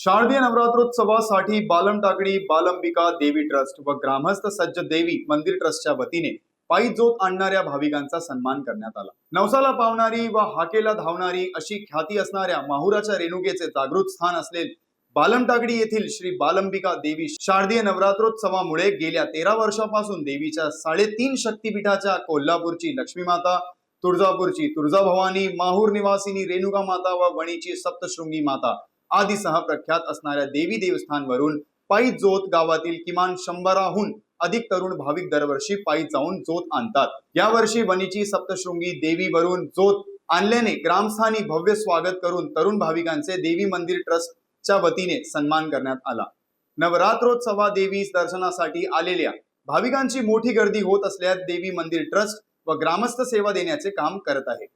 शारदीय नवरात्रोत्सवासाठी बालम टाकडी बालंबिका देवी ट्रस्ट व ग्रामस्थ सज्ज देवी मंदिर ट्रस्टच्या वतीने पायी जोत आणणाऱ्या भाविकांचा सन्मान करण्यात आला. नवसाला पावणारी व हाकेला धावणारी अशी ख्याती असणाऱ्या माहुराच्या रेणुकेचे जागृत स्थान असलेले बालमटागडी येथील श्री बालंबिका देवी शारदीय नवरात्रोत्सवामुळे गेल्या तेरा वर्षापासून देवीच्या साडेतीन शक्तीपीठाच्या कोल्हापूरची लक्ष्मी माता तुळजापूरची तुळजाभवानी माहूर निवासिनी रेणुका माता व वणीची सप्तशृंगी माता आदीसह प्रख्यात असणाऱ्या देवी देवस्थानवरून पायी जोत गावातील किमान शंभराहून अधिक तरुण भाविक दरवर्षी पायी जाऊन जोत आणतात. यावर्षी वणीची सप्तशृंगी देवीवरून जोत आणल्याने ग्रामस्थानी भव्य स्वागत करून तरुण भाविकांचे देवी मंदिर ट्रस्टच्या वतीने सन्मान करण्यात आला. नवरात्रोत्सवा देवी दर्शनासाठी आलेल्या भाविकांची मोठी गर्दी होत असल्यास देवी मंदिर ट्रस्ट व ग्रामस्थ सेवा देण्याचे काम करत आहे.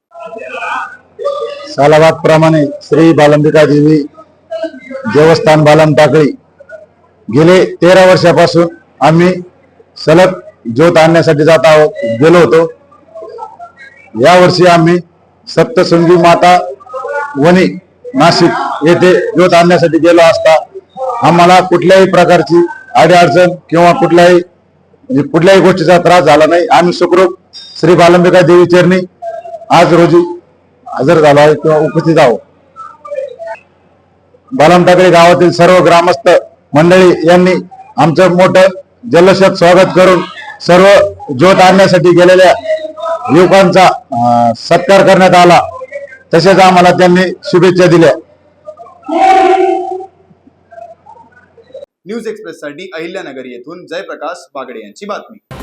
सालाबाद प्रमाणे श्री बालंबिका देवी देवस्थान बालम टाकळी. गेले तेरा वर्षापासून आम्ही सलग ज्योत आणण्यासाठी जात आहोत गेलो होतो. यावर्षी आम्ही सप्तसंगी माता वणी नाशिक येथे ज्योत आणण्यासाठी गेलो असता आम्हाला कुठल्याही प्रकारची अडीअडचण किंवा कुठल्याही म्हणजे कुठल्याही गोष्टीचा त्रास झाला नाही. आम्ही सुखरूप श्री बालंबिका देवी चरणी आज रोजी हजर झालो आहे किंवा उपस्थित आहोत. बालमटाकडे गावातील सर्व ग्रामस्थ मंडळी यांनी आमचं मोठं जल्लोषात स्वागत करून सर्व ज्योत आणण्यासाठी गेलेल्या युवकांचा सत्कार करण्यात आला. तसेच आम्हाला त्यांनी शुभेच्छा दिल्या. न्यूज एक्सप्रेससाठी अहिल्यानगर येथून जयप्रकाश बागडे यांची बातमी.